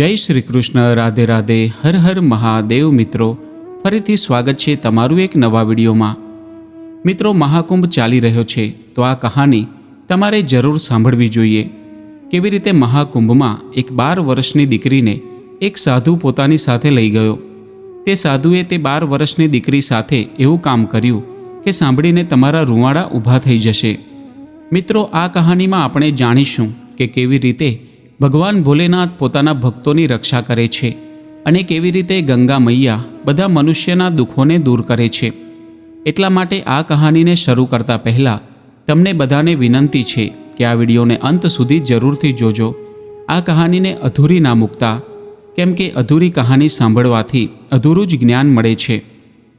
જય શ્રી કૃષ્ણ, રાધે રાધે, હર હર મહાદેવ મિત્રો. ફરીથી સ્વાગત છે તમારું એક નવા વિડીયોમાં. મિત્રો, મહાકુંભ ચાલી રહ્યો છે, તો આ કહાની તમારે જરૂર સાંભળવી જોઈએ. કેવી રીતે મહાકુંભમાં એક બાર વર્ષની દીકરીને એક સાધુ પોતાની સાથે લઈ ગયો. તે સાધુએ તે બાર વર્ષની દીકરી સાથે એવું કામ કર્યું કે સાંભળીને તમારા રૂવાડા ઊભા થઈ જશે. મિત્રો, આ કહાનીમાં આપણે જાણીશું કે કેવી રીતે ભગવાન ભોલેનાથ પોતાના ભક્તોની રક્ષા કરે છે અને કેવી રીતે ગંગા મૈયા બધા મનુષ્યના દુઃખોને દૂર કરે છે. એટલા માટે આ કહાનીને શરૂ કરતા પહેલાં તમને બધાને વિનંતી છે કે આ વિડીયોને અંત સુધી જરૂરથી જોજો. આ કહાનીને અધૂરી ના મૂકતા, કેમ કે અધૂરી કહાની સાંભળવાથી અધૂરું જ જ્ઞાન મળે છે.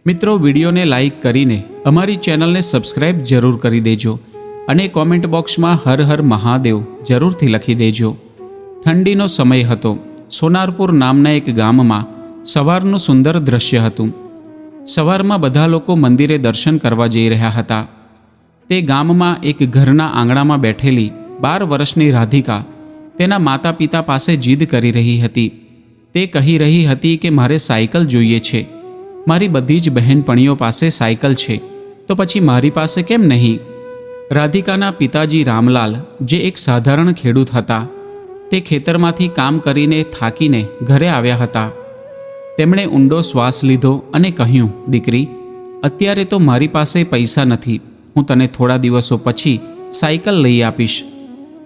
મિત્રો, વિડીયોને લાઈક કરીને અમારી ચેનલને સબસ્ક્રાઈબ જરૂર કરી દેજો અને કોમેન્ટ બોક્સમાં હર હર મહાદેવ જરૂરથી લખી દેજો. ઠંડીનો સમય હતો. સોનારપુર નામના એક ગામમાં સવારનું સુંદર દ્રશ્ય હતું. સવારમાં બધા લોકો મંદિરે દર્શન કરવા જઈ રહ્યા હતા. તે ગામમાં એક ઘરના આંગણામાં બેઠેલી બાર વર્ષની રાધિકા તેના માતા પિતા પાસે જીદ કરી રહી હતી. તે કહી રહી હતી કે, મારે સાયકલ જોઈએ છે. મારી બધી જ બહેનપણીઓ પાસે સાયકલ છે. તો પછી મારી પાસે કેમ નહીં? રાધિકાના પિતાજી રામલાલ, જે એક સાધારણ ખેડૂત હતા તે ખેતરમાંથી કામ કરીને થાકીને ઘરે આવ્યા હતા. તેમણે ઊંડો શ્વાસ લીધો અને કહ્યું, દીકરી, અત્યારે તો મારી પાસે પૈસા નથી. હું તને થોડા દિવસો પછી સાયકલ લઈ આપીશ.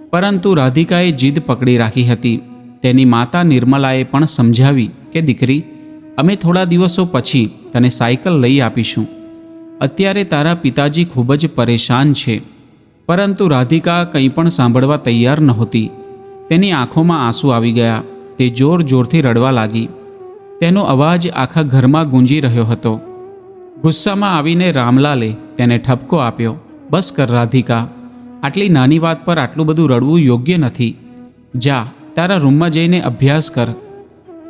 પરંતુ રાધિકાએ જીદ પકડી રાખી હતી. તેની માતા નિર્મલાએ પણ સમજાવી કે, દીકરી, અમે થોડા દિવસો પછી તને સાયકલ લઈ આપીશું. અત્યારે તારા પિતાજી ખૂબ જ પરેશાન છે. પરંતુ રાધિકા કંઈ પણ સાંભળવા તૈયાર નહોતી. તેની આંખોમાં આંસુ આવી ગયા. તે જોર જોરથી રડવા લાગી. તેનો અવાજ આખા ઘરમાં ગુંજી રહ્યો હતો. ગુસ્સામાં આવીને રામલાલે તેને ઠપકો આપ્યો. બસ કર, રાધિકા. આટલી નાની વાત પર આટલું બધું રડવું યોગ્ય નથી. જા, તારા રૂમમાં જઈને અભ્યાસ કર.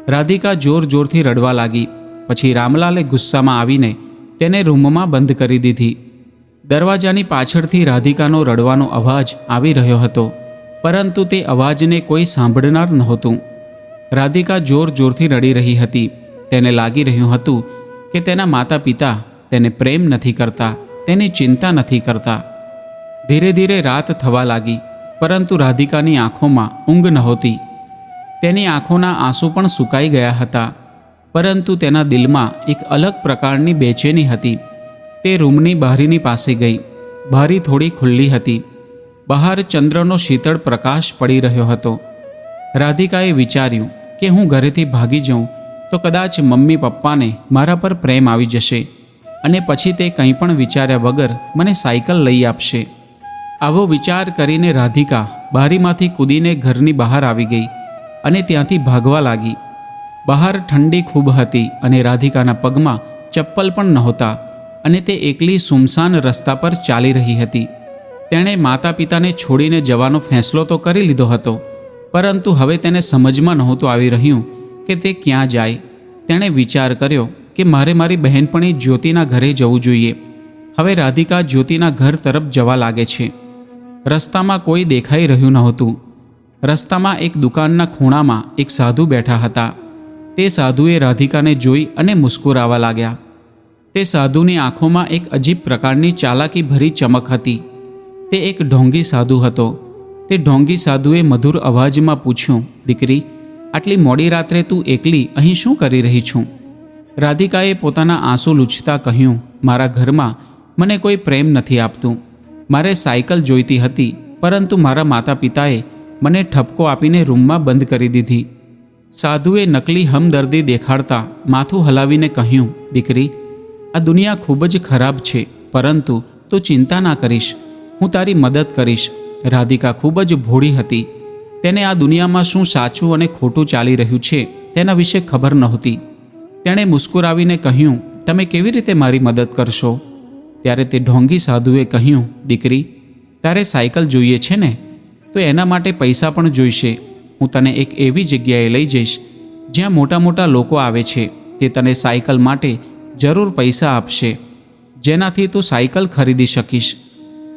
રાધિકા જોર જોરથી રડવા લાગી. પછી રામલાલે ગુસ્સામાં આવીને તેને રૂમમાં બંધ કરી દીધી. દરવાજાની પાછળથી રાધિકાનો રડવાનો અવાજ આવી રહ્યો હતો. પરંતુ તે અવાજને કોઈ સાંભળનાર નહોતું. રાધિકા જોર જોરથી રડી રહી હતી. તેને લાગી રહ્યું હતું કે તેના માતા પિતા તેને પ્રેમ નથી કરતા, તેની ચિંતા નથી કરતા. ધીરે ધીરે રાત થવા લાગી, પરંતુ રાધિકાની આંખોમાં ઊંઘ નહોતી. તેની આંખોના આંસુ પણ સુકાઈ ગયા હતા, પરંતુ તેના દિલમાં એક અલગ પ્રકારની બેચેની હતી. તે રૂમની બારીની પાસે ગઈ, બારી થોડી ખુલ્લી હતી. બહાર ચંદ્રનો શીતળ પ્રકાશ પડી રહ્યો હતો. રાધિકાએ વિચાર્યું કે હું ઘરેથી ભાગી જાઉં તો કદાચ મમ્મી પપ્પાને મારા પર પ્રેમ આવી જશે અને પછી તે કંઈ પણ વિચાર્યા વગર મને સાયકલ લઈ આપશે. આવો વિચાર કરીને રાધિકા બારીમાંથી કૂદીને ઘરની બહાર આવી ગઈ અને ત્યાંથી ભાગવા લાગી. બહાર ઠંડી ખૂબ હતી અને રાધિકાના પગમાં ચપ્પલ પણ નહોતા અને તે એકલી સુમસાન રસ્તા પર ચાલી રહી હતી. તેણે માતા પિતાને છોડીને જવાનો ફેંસલો તો કરી લીધો હતો, પરંતુ હવે તેને સમજમાં નહોતું આવી રહ્યું કે તે ક્યાં જાય. તેણે વિચાર કર્યો કે મારે મારી બહેનપણી જ્યોતિના ઘરે જવું જોઈએ. હવે રાધિકા જ્યોતિના ઘર તરફ જવા લાગે છે. રસ્તામાં કોઈ દેખાઈ રહ્યું નહોતું. રસ્તામાં એક દુકાનના ખૂણામાં એક સાધુ બેઠા હતા. તે સાધુએ રાધિકાને જોઈ અને મુસ્કુરાવા લાગ્યા. તે સાધુની આંખોમાં એક અજીબ પ્રકારની ચાલાકી ભરી ચમક હતી. તે એક ઢોંગી સાધુ હતો. તે ઢોંગી સાધુએ મધુર અવાજમાં પૂછ્યું, દીકરી, આટલી મોડી રાત્રે તું એકલી અહીં શું કરી રહી છું? રાધિકાએ પોતાના આંસુ લૂછતા કહ્યું, મારા ઘરમાં મને કોઈ પ્રેમ નથી આપતું. મારે સાયકલ જોઈતી હતી, પરંતુ મારા માતા પિતાએ મને ઠપકો આપીને રૂમમાં બંધ કરી દીધી. સાધુએ નકલી હમદર્દી દેખાડતા માથું હલાવીને કહ્યું, દીકરી, આ દુનિયા ખૂબ જ ખરાબ છે, પરંતુ તું ચિંતા ના કરીશ. હું તારી મદદ કરીશ. રાધિકા ખૂબ જ ભોળી હતી. તેને આ દુનિયામાં શું સાચું અને ખોટું ચાલી રહ્યું છે તેના વિશે ખબર નહોતી. તેણે મુસ્કુરાવીને કહ્યું, તમે કેવી રીતે મારી મદદ કરશો? ત્યારે તે ઢોંગી સાધુએ કહ્યું, દીકરી, તારે સાયકલ જોઈએ છે ને? તો એના માટે પૈસા પણ જોઈશે. હું તને એક એવી જગ્યાએ લઈ જઈશ જ્યાં મોટા મોટા લોકો આવે છે. તે તને સાયકલ માટે જરૂર પૈસા આપશે. જેનાથી તું સાયકલ ખરીદી શકીશ.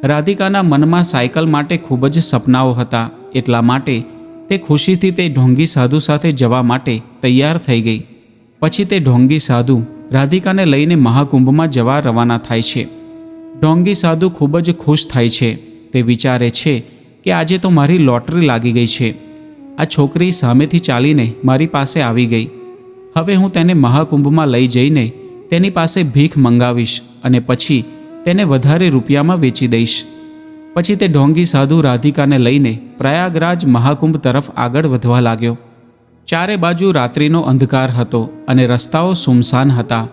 રાધિકાના મનમાં સાયકલ માટે ખૂબ જ સપનાઓ હતા, એટલા માટે તે ખુશીથી તે ઢોંગી સાધુ સાથે જવા માટે તૈયાર થઈ ગઈ. પછી તે ઢોંગી સાધુ રાધિકાને લઈને મહાકુંભમાં જવા રવાના થાય છે. ઢોંગી સાધુ ખૂબ જ ખુશ થાય છે. તે વિચારે છે કે આજે તો મારી લોટરી લાગી ગઈ છે. આ છોકરી સામેથી ચાલીને મારી પાસે આવી ગઈ. હવે હું તેને મહાકુંભમાં લઈ જઈને તેની પાસે ભીખ મંગાવીશ અને પછી તેને વધારે રૂપિયામાં વેચી દઈશ. પછી તે ઢોંગી સાધુ રાધિકાને લઈને પ્રયાગરાજ મહાકુંભ તરફ આગળ વધવા લાગ્યો. ચારે બાજુ રાત્રિનો અંધકાર હતો અને રસ્તાઓ સુમસાન હતા.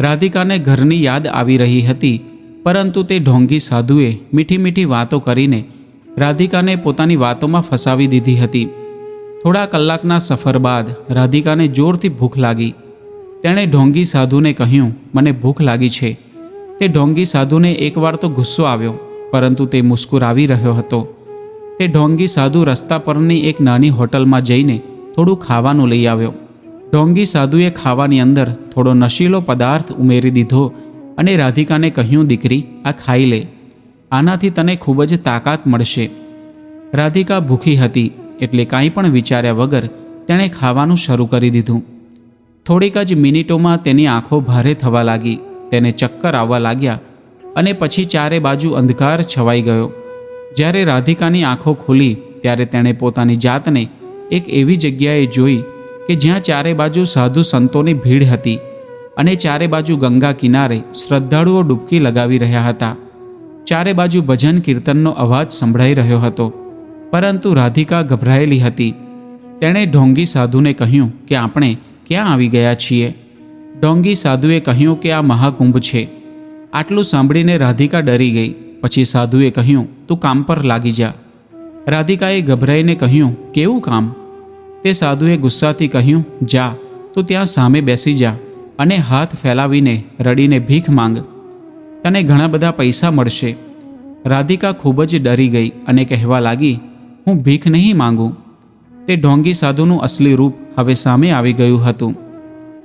રાધિકાને ઘરની યાદ આવી રહી હતી, પરંતુ તે ઢોંગી સાધુએ મીઠી મીઠી વાતો કરીને રાધિકાને પોતાની વાતોમાં ફસાવી દીધી હતી. થોડા કલાકના સફર બાદ રાધિકાને જોરથી ભૂખ લાગી. તેણે ઢોંગી સાધુને કહ્યું, મને ભૂખ લાગી છે. તે ઢોંગી સાધુને એકવાર તો ગુસ્સો આવ્યો, પરંતુ તે મુસ્કુરાવી રહ્યો હતો. તે ઢોંગી સાધુ રસ્તા પરની એક નાની હોટલમાં જઈને થોડું ખાવાનું લઈ આવ્યો. ઢોંગી સાધુએ ખાવાની અંદર થોડો નશીલો પદાર્થ ઉમેરી દીધો અને રાધિકાને કહ્યું, દીકરી, આ ખાઈ લે. આનાથી તને ખૂબ જ તાકાત મળશે. રાધિકા ભૂખી હતી એટલે કાંઈ પણ વિચાર્યા વગર તેણે ખાવાનું શરૂ કરી દીધું. થોડીક જ મિનિટોમાં તેની આંખો ભારે થવા લાગી. તેને ચક્કર આવવા લાગ્યા અને પછી ચારે બાજુ અંધકાર છવાઈ ગયો. જ્યારે રાધિકાની આંખો ખુલી, ત્યારે તેણે પોતાની જાતને એક એવી જગ્યાએ જોઈ કે જ્યાં ચારે બાજુ સાધુ સંતોની ભીડ હતી અને ચારે બાજુ ગંગા કિનારે શ્રદ્ધાળુઓ ડૂબકી લગાવી રહ્યા હતા. ચારે બાજુ ભજન કીર્તનનો અવાજ સંભળાઈ રહ્યો હતો, પરંતુ રાધિકા ગભરાયેલી હતી. તેણે ઢોંગી સાધુને કહ્યું કે આપણે ક્યાં આવી ગયા છીએ? ઢોંગી સાધુએ કહ્યું કે આ મહાકુંભ છે. આટલું સાંભળીને રાધિકા ડરી ગઈ. પછી સાધુએ કહ્યું, તું કામ પર લાગી જા. રાધિકાએ ગભરાઈને કહ્યું, કેવું કામ? તે સાધુએ ગુસ્સાથી કહ્યું, જા, તું ત્યાં સામે બેસી જા અને હાથ ફેલાવીને રડીને ભીખ માંગ. તને ઘણા બધા પૈસા મળશે. રાધિકા ખૂબ જ ડરી ગઈ અને કહેવા લાગી, હું ભીખ નહીં માંગું. તે ઢોંગી સાધુનું અસલી રૂપ હવે સામે આવી ગયું હતું.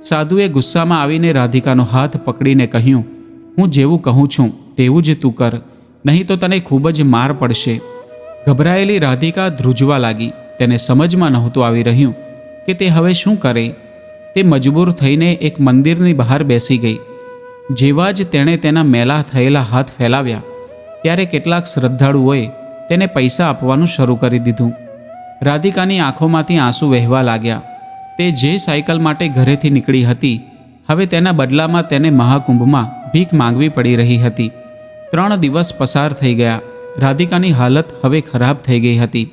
સાધુએ ગુસ્સામાં આવીને રાધિકાનો હાથ પકડીને કહ્યું, હું જેવું કહું છું, તેવું જ તું કર, નહીં તો તને ખૂબ જ માર પડશે. ગભરાયેલી રાધિકા ધ્રુજવા લાગી. તેને સમજમાં નહોતું આવી રહ્યું કે તે હવે શું કરે. તે મજબૂર થઈને એક મંદિરની બહાર બેસી ગઈ. જેવા જ તેણે તેના મેલા થયેલા હાથ ફેલાવ્યા. ત્યારે કેટલાક શ્રદ્ધાળુઓએ તેને પૈસા આપવાનું શરૂ કરી દીધું. રાધિકાની આંખોમાંથી આંસુ વહેવા લાગ્યા. તે જે સાયકલ માટે ઘરેથી નીકળી હતી, હવે તેના બદલામાં તેને મહાકુંભમાં ભીખ માંગવી પડી રહી હતી. ત્રણ દિવસ પસાર થઈ ગયા. રાધિકાની હાલત હવે ખરાબ થઈ ગઈ હતી.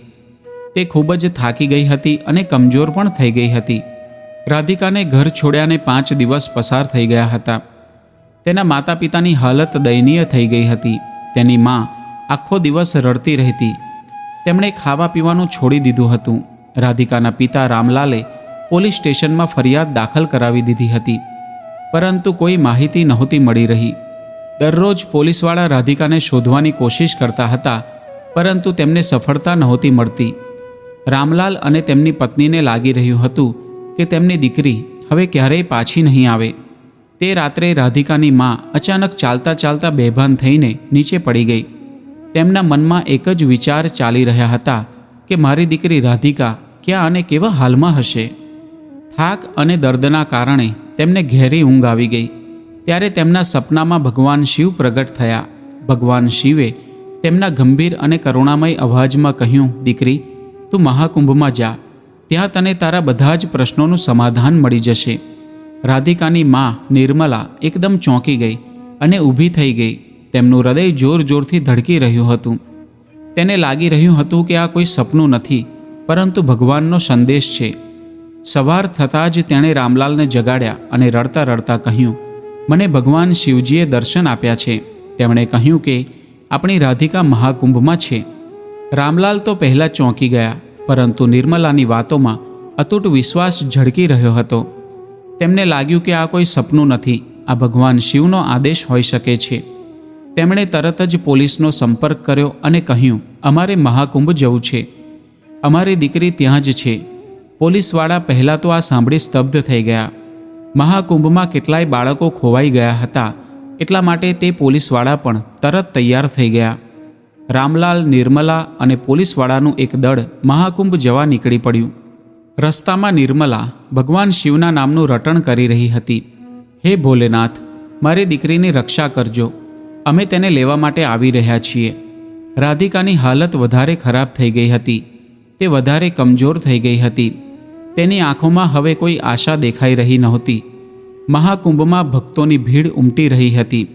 તે ખૂબ જ થાકી ગઈ હતી અને કમજોર પણ થઈ ગઈ હતી. રાધિકાને ઘર છોડ્યાને પાંચ દિવસ પસાર થઈ ગયા હતા. તેના માતા પિતાની હાલત દયનીય થઈ ગઈ હતી. તેની મા આખો દિવસ રડતી રહેતી. તેમણે ખાવા પીવાનું છોડી દીધું હતું. રાધિકાના પિતા રામલાલે પોલીસ સ્ટેશનમાં ફરિયાદ દાખલ કરાવી દીધી હતી. પરંતુ કોઈ માહિતી નહોતી મળી રહી. દરરોજ પોલીસવાળા રાધિકાને શોધવાની કોશિશ કરતા હતા, પરંતુ તેમને સફળતા નહોતી મળતી. રામલાલ અને તેમની પત્નીને લાગી રહ્યું હતું કે તેમની દીકરી હવે ક્યારેય પાછી નહીં આવે. તે રાત્રે રાધિકાની મા અચાનક ચાલતા ચાલતા બેભાન થઈને નીચે પડી ગઈ. તેમના મનમાં એક જ વિચાર ચાલી રહ્યા હતા કે મારી દીકરી રાધિકા ક્યાં અને કેવા હાલમાં હશે? થાક અને દર્દના કારણે તેમને ઘેરી ઊંઘ આવી ગઈ. ત્યારે તેમના સપનામાં ભગવાન શિવ પ્રગટ થયા. ભગવાન શિવે તેમના ગંભીર અને કરુણામય અવાજમાં કહ્યું, દીકરી, તું મહાકુંભમાં જા. ત્યાં તને તારા બધા જ પ્રશ્નોનું સમાધાન મળી જશે. રાધિકાની મા નિર્મલા એકદમ ચોંકી ગઈ અને ઊભી થઈ ગઈ. તેમનું હૃદય જોર જોરથી ધડકી રહ્યું હતું. તેને લાગી રહ્યું હતું કે આ કોઈ સપનું નથી, પરંતુ ભગવાનનો સંદેશ છે. સવાર થતાં જ તેણે રામલાલને જગાડ્યા અને રડતા રડતા કહ્યું, મને ભગવાન શિવજીએ દર્શન આપ્યા છે. તેમણે કહ્યું કે, આપણી રાધિકા મહાકુંભમાં છે. રામલાલ તો પહેલાં ચોંકી ગયા, પરંતુ નિર્મલાની વાતોમાં અતૂટ વિશ્વાસ ઝળકી રહ્યો હતો. તેમને લાગ્યું કે આ કોઈ સપનું નથી, આ ભગવાન શિવનો આદેશ હોઈ શકે છે. તેમણે તરત જ પોલીસનો સંપર્ક કર્યો અને કહ્યું, અમારે મહાકુંભ જવું છે. અમારી દીકરી ત્યાં જ છે. પોલીસવાળા પહેલાં તો આ સાંભળી સ્તબ્ધ થઈ ગયા. મહાકુંભમાં કેટલાય બાળકો ખોવાઈ ગયા હતા, એટલા માટે તે પોલીસવાળા પણ તરત તૈયાર થઈ ગયા. રામલાલ, નિર્મલા અને પોલીસવાળાનું એક દળ મહાકુંભ જવા નીકળી પડ્યું. રસ્તામાં નિર્મલા ભગવાન શિવના નામનું રટણ કરી રહી હતી. હે ભોલેનાથ, મારી દીકરીની રક્ષા કરજો. અમે તેને લેવા માટે આવી રહ્યા છીએ. રાધિકાની હાલત વધારે ખરાબ થઈ ગઈ હતી. તે વધારે કમજોર થઈ ગઈ હતી. તેની આંખોમાં હવે કોઈ આશા દેખાઈ રહી નહોતી. મહાકુંભમાં ભક્તોની ભીડ ઉમટી રહી હતી.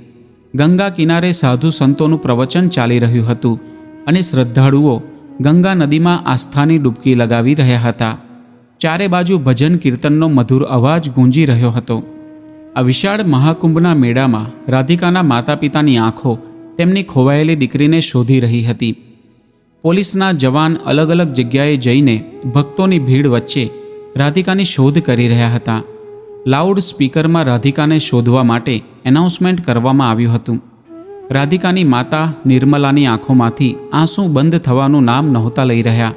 ગંગા કિનારે સાધુ સંતોનું પ્રવચન ચાલી રહ્યું હતું અને શ્રદ્ધાળુઓ ગંગા નદીમાં આસ્થાની ડૂબકી લગાવી રહ્યા હતા. ચારે બાજુ ભજન કીર્તનનો મધુર અવાજ ગુંજી રહ્યો હતો. આ વિશાળ મહાકુંભના મેળામાં રાધિકાના માતા પિતાની આંખો તેમની ખોવાયેલી દીકરીને શોધી રહી હતી. પોલીસના જવાન અલગ અલગ જગ્યાએ જઈને ભક્તોની ભીડ વચ્ચે રાધિકાની શોધ કરી રહ્યા હતા. લાઉડ સ્પીકરમાં રાધિકાને શોધવા માટે એનાઉન્સમેન્ટ કરવામાં આવ્યું હતું. રાધિકાની માતા નિર્મલાની આંખોમાંથી આંસુ બંધ થવાનું નામ નહોતા લઈ રહ્યા.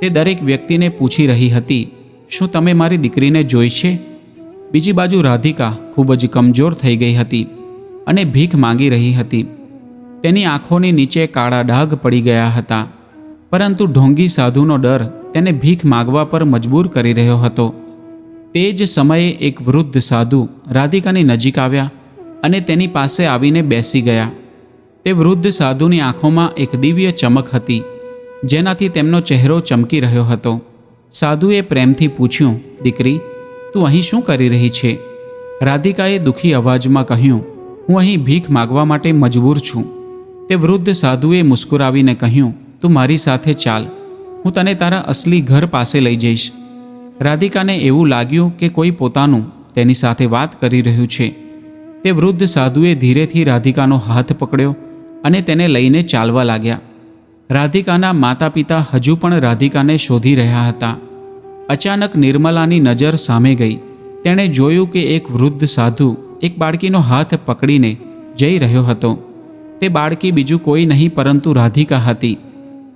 તે દરેક વ્યક્તિને પૂછી રહી હતી, શું તમે મારી દીકરીને જોઈ છે? બીજી બાજુ રાધિકા ખૂબ જ કમજોર થઈ ગઈ હતી અને ભીખ માંગી રહી હતી. તેની આંખોની નીચે કાળા ડાઘ પડી ગયા હતા. પરંતુ ઢોંગી સાધુનો ડર તેને ભીખ માગવા પર મજબૂર કરી રહ્યો હતો. તે જ સમયે એક વૃદ્ધ સાધુ રાધિકાની નજીક આવ્યા અને તેની પાસે આવીને બેસી ગયા. તે વૃદ્ધ સાધુની આંખોમાં એક દિવ્ય ચમક હતી, જેનાથી તેમનો ચહેરો ચમકી રહ્યો હતો. સાધુએ પ્રેમથી પૂછ્યું, દીકરી, તું અહીં શું કરી રહી છે? રાધિકાએ દુઃખી અવાજમાં કહ્યું, હું અહીં ભીખ માગવા માટે મજબૂર છું. તે વૃદ્ધ સાધુએ મુસ્કુરાવીને કહ્યું, તું મારી સાથે ચાલ. હું તને તારા અસલી ઘર પાસે લઈ જઈશ. રાધિકાને એવું લાગ્યું કે કોઈ પોતાનું તેની સાથે વાત કરી રહ્યું છે. તે વૃદ્ધ સાધુએ ધીરેથી રાધિકાનો હાથ પકડ્યો અને તેને લઈને ચાલવા લાગ્યા. રાધિકાના માતા પિતા હજુ પણ રાધિકાને શોધી રહ્યા હતા. અચાનક નિર્મલાની નજર સામે ગઈ. તેણે જોયું કે એક વૃદ્ધ સાધુ એક બાળકીનો હાથ પકડીને જઈ રહ્યો હતો. તે બાળકી બીજું કોઈ નહીં પરંતુ રાધિકા હતી.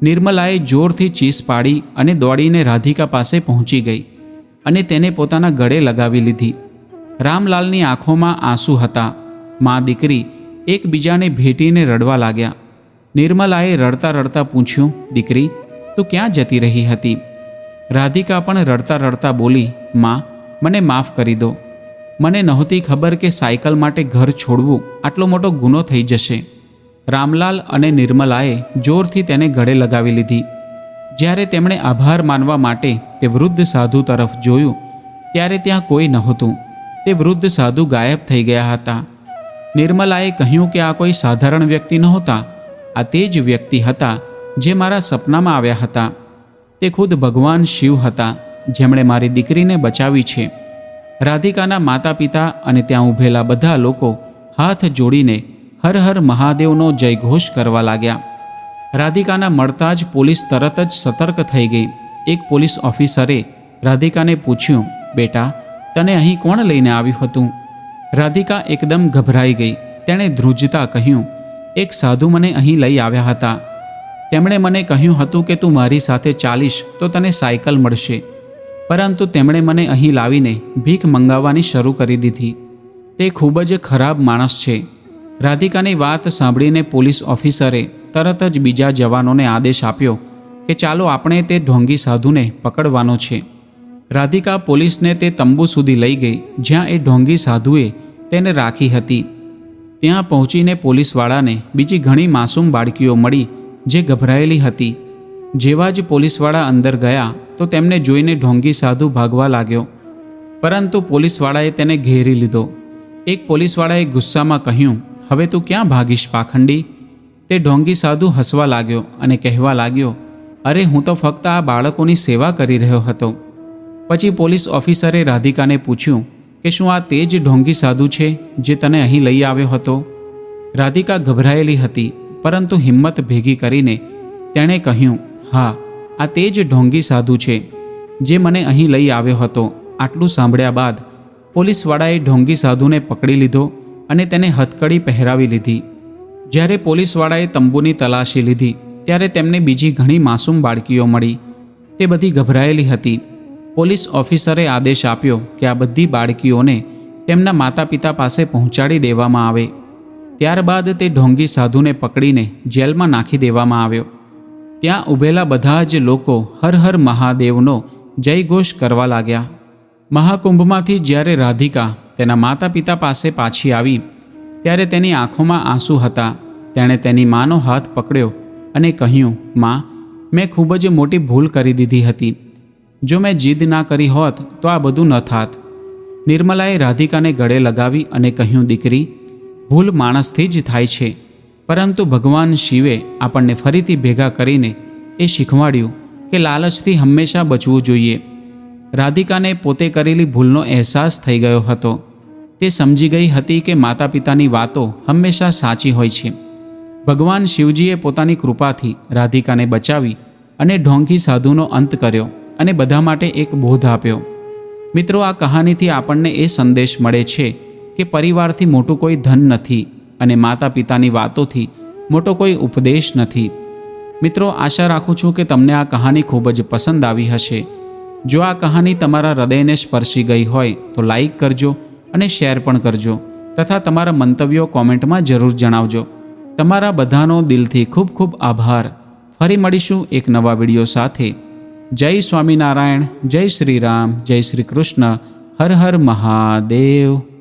નિર્મલાએ જોરથી ચીસ પાડી અને દોડીને રાધિકા પાસે પહોંચી ગઈ અને તેને પોતાના ગળે લગાવી લીધી. રામલાલની આંખોમાં આંસુ હતા. મા દીકરી એકબીજાને ભેટીને રડવા લાગ્યા. નિર્મલાએ રડતા રડતા પૂછ્યું, દીકરી, તું ક્યાં જતી રહી હતી? રાધિકા પણ રડતા રડતા બોલી, માં, મને માફ કરી દો. મને નહોતી ખબર કે સાયકલ માટે ઘર છોડવું આટલો મોટો ગુનો થઈ જશે. રામલાલ અને નિર્મલાએ જોરથી તેને ગળે લગાવી લીધી. જ્યારે તેમણે આભાર માનવા માટે તે વૃદ્ધ સાધુ તરફ જોયું, ત્યારે ત્યાં કોઈ નહોતું. તે વૃદ્ધ સાધુ ગાયબ થઈ ગયા હતા. નિર્મલાએ કહ્યું કે આ કોઈ સાધારણ વ્યક્તિ નહોતા. આ તે જ વ્યક્તિ હતા જે મારા સપનામાં આવ્યા હતા. તે ખુદ ભગવાન શિવ હતા, જેમણે મારી દીકરીને બચાવી છે. રાધિકાના માતા પિતા અને ત્યાં ઊભેલા બધા લોકો હાથ જોડીને હર હર મહાદેવનો જયઘોષ કરવા લાગ્યા. રાધિકાના મળતા જ પોલીસ તરત જ સતર્ક થઈ ગઈ. એક પોલીસ ઓફિસરે રાધિકાને પૂછ્યું, બેટા, તને અહીં કોણ લઈને આવ્યું હતું? રાધિકા એકદમ ગભરાઈ ગઈ. તેણે ધ્રુજતા કહ્યું, એક સાધુ મને અહીં લઈ આવ્યા હતા. તેમણે મને કહ્યું હતું કે તું મારી સાથે ચાલીશ તો તને સાયકલ મળશે. પરંતુ તેમણે મને અહીં લાવીને ભીખ મંગાવવાની શરૂ કરી દીધી. તે ખૂબ જ ખરાબ માણસ છે. રાધિકાની વાત સાંભળીને પોલીસ ઓફિસરે તરત જ બીજા જવાનોને આદેશ આપ્યો કે ચાલો આપણે તે ઢોંગી સાધુને પકડવાનો છે. રાધિકા પોલીસને તે તંબુ સુધી લઈ ગઈ, જ્યાં એ ઢોંગી સાધુએ તેને રાખી હતી. ત્યાં પહોંચીને પોલીસવાળાને બીજી ઘણી માસૂમ બાળકીઓ મળી, જે ગભરાયેલી હતી. જેવા જ પોલીસવાળા અંદર ગયા, તો તેમને જોઈને ઢોંગી સાધુ ભાગવા લાગ્યો. પરંતુ પોલીસવાળાએ તેને ઘેરી લીધો. એક પોલીસવાળાએ ગુસ્સામાં કહ્યું હવે તું ક્યાં ભાગીશ પાખંડી? તે ઢોંગી સાધુ હસવા લાગ્યો અને કહેવા લાગ્યો, અરે, હું તો ફક્ત આ બાળકોની સેવા કરી રહ્યો હતો. પછી પોલીસ ઓફિસરે રાધિકાને પૂછ્યું કે શું આ તે જ ઢોંગી સાધુ છે જે તને અહીં લઈ આવ્યો હતો? રાધિકા ગભરાયેલી હતી, પરંતુ હિંમત ભેગી કરીને તેણે કહ્યું, હા, આ તે જ ઢોંગી સાધુ છે જે મને અહીં લઈ આવ્યો હતો. આટલું સાંભળ્યા બાદ પોલીસવાળાએ ઢોંગી સાધુને પકડી લીધો અને તેને હથકડી પહેરાવી લીધી. જ્યારે પોલીસવાળાએ તંબુની તલાશી લીધી, ત્યારે તેમને બીજી ઘણી માસૂમ બાળકીઓ મળી. તે બધી ગભરાયેલી હતી. પોલીસ ઓફિસરે આદેશ આપ્યો કે આ બધી બાળકીઓને તેમના માતા પિતા પાસે પહોંચાડી દેવામાં આવે. ત્યારબાદ તે ઢોંગી સાધુને પકડીને જેલમાં નાખી દેવામાં આવ્યો. ત્યાં ઊભેલા બધા જ લોકો હર હર મહાદેવનો જયઘોષ કરવા લાગ્યા. મહાકુંભમાંથી જ્યારે રાધિકા તેના માતા પિતા પાસે પાછી આવી. ત્યારે તેની આંખોમાં આંસુ હતા. તેણે તેની માનો હાથ પકડ્યો અને કહ્યું, માં, મેં ખૂબ જ મોટી ભૂલ કરી દીધી હતી. જો મેં જીદ ના કરી હોત, તો આ બધું ન થાત. નિર્મલાએ રાધિકાને ગળે લગાવી અને કહ્યું, દીકરી, ભૂલ માણસથી જ થાય છે. પરંતુ ભગવાન શિવે આપણને ફરીથી ભેગા કરીને એ શીખવાડ્યું કે લાલચથી હંમેશા બચવું જોઈએ. રાધિકાને પોતે કરેલી ભૂલનો અહેસાસ થઈ ગયો હતો. તે સમજી ગઈ હતી કે માતા પિતાની વાતો હંમેશા સાચી હોય છે. ભગવાન શિવજીએ પોતાની કૃપાથી રાધિકાને બચાવી અને ઢોંગી સાધુનો અંત કર્યો અને બધા માટે એક બોધ આપ્યો. મિત્રો, આ કહાનીથી આપણને એ સંદેશ મળે છે કે પરિવારથી મોટું કોઈ ધન નથી અને માતા પિતાની વાતોથી મોટો કોઈ ઉપદેશ નથી. મિત્રો, આશા રાખું છું કે તમને આ કહાની ખૂબ જ પસંદ આવી હશે. જો આ કહાની તમારા હૃદયને સ્પર્શી ગઈ હોય તો લાઈક કરજો અને શેર પણ કરજો તથા તમારા મંતવ્યો કોમેન્ટમાં જરૂર જણાવજો. તમારા બધાનો દિલથી ખૂબ ખૂબ આભાર. ફરી મળીશું એક નવા વીડિયો સાથે. જય સ્વામિનારાયણ, જય શ્રી રામ, જય શ્રી કૃષ્ણ, હર હર મહાદેવ.